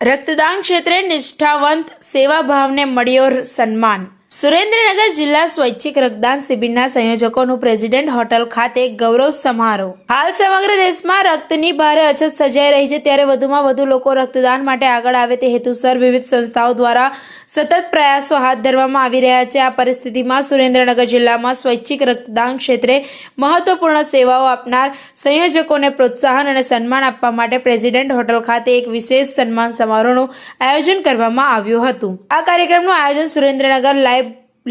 રક્તદાન ક્ષેત્રે નિષ્ઠાવંત સેવાભાવને મળ્યો સન્માન. સુરેન્દ્રનગર જિલ્લા સ્વૈચ્છિક રક્તદાન શિબિરના સંયોજકોનું પ્રેસિડેન્ટ હોટલ ખાતે ગૌરવ સમારોહ. હાલ સમગ્ર દેશમાં રક્તની ભારે અછત સર્જાઈ રહી છે. ત્યારે વધુમાં વધુ લોકો રક્તદાન માટે આગળ આવે તે હેતુસર વિવિધ સંસ્થાઓ દ્વારા સતત પ્રયાસો હાથ ધરવામાં આવી રહ્યા છે. આ પરિસ્થિતિમાં સુરેન્દ્રનગર જિલ્લામાં સ્વૈચ્છિક રક્તદાન ક્ષેત્રે મહત્વપૂર્ણ સેવાઓ આપનાર સંયોજકોને પ્રોત્સાહન અને સન્માન આપવા માટે પ્રેસિડેન્ટ હોટલ ખાતે એક વિશેષ સન્માન સમારોહનું આયોજન કરવામાં આવ્યું હતું. આ કાર્યક્રમનું આયોજન Surendranagar live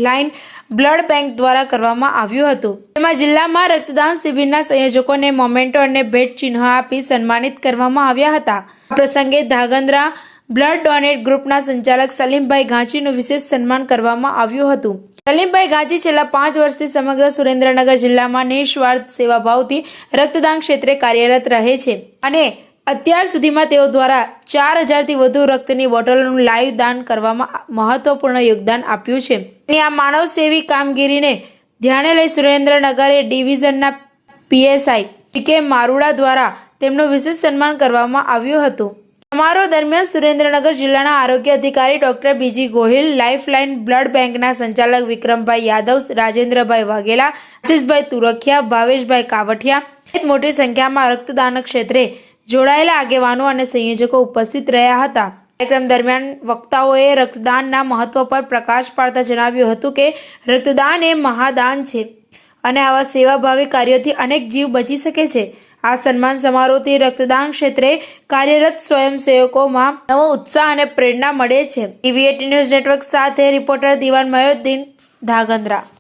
line blood bank દ્વારા કરવામાં આવ્યું હતું. તેમાં જિલ્લામાં રક્તદાન શિબિરના સંયોજકોને મોમેન્ટો અને ભેટ ચિહ્ન આપી સન્માનિત કરવામાં આવ્યા હતા. આ પ્રસંગે ધાગંદ્રા બ્લડ ડોનેટ ગ્રુપના સંચાલક સલીમભાઈ ગાંચીનું વિશેષ સન્માન કરવામાં આવ્યું હતું. સલીમભાઈ ગાંચી છેલ્લા પાંચ વર્ષથી સમગ્ર સુરેન્દ્રનગર જિલ્લામાં નિઃસ્વાર્થ સેવાભાવથી રક્તદાન ક્ષેત્રે કાર્યરત રહે છે અને અત્યાર સુધીમાં તેઓ દ્વારા ચાર હજારથી વધુ રક્તની બોટલોનું લાઈવ દાન કરવામાં મહત્વપૂર્ણ યોગદાન આપ્યું છે. અને આ માનવ સેવી કામગીરીને ધ્યાને લઈ સુરેન્દ્રનગરે ડિવિઝનના પીએસઆઈ પીકે મારુડા દ્વારા તેમનું વિશેષ સન્માન કરવામાં આવ્યું હતું. સમારોહ દરમિયાન સુરેન્દ્રનગર જિલ્લાના આરોગ્ય અધિકારી ડોક્ટર બીજી ગોહિલ લાઇફલાઇન બ્લડ બેંકના સંચાલક વિક્રમભાઈ યાદવ, રાજેન્દ્રભાઈ વાઘેલા, આશીષભાઈ તુરખિયા, ભાવેશભાઈ કાવઠિયા મોટી સંખ્યામાં રક્તદાન ક્ષેત્રે જોડાયેલા આગેવાનો અને સંયોજકો ઉપસ્થિત રહ્યા હતા. કાર્યક્રમ દરમિયાન વક્તાઓએ રક્તદાનના મહત્વ પર પ્રકાશ પાડતા જણાવ્યું હતું કે, રક્તદાન એ મહાદાન છે અને આવા સેવાભાવી કાર્યોથી અનેક જીવ બચી શકે છે. આ સન્માન સમારોહથી રક્તદાન ક્ષેત્રે કાર્યરત સ્વયંસેવકોમાં નવો ઉત્સાહ અને પ્રેરણા મળે છે. ટીવી ન્યૂઝ નેટવર્ક સાથે રિપોર્ટર દિવાન મયોદ્દીન ધાગંદ્રા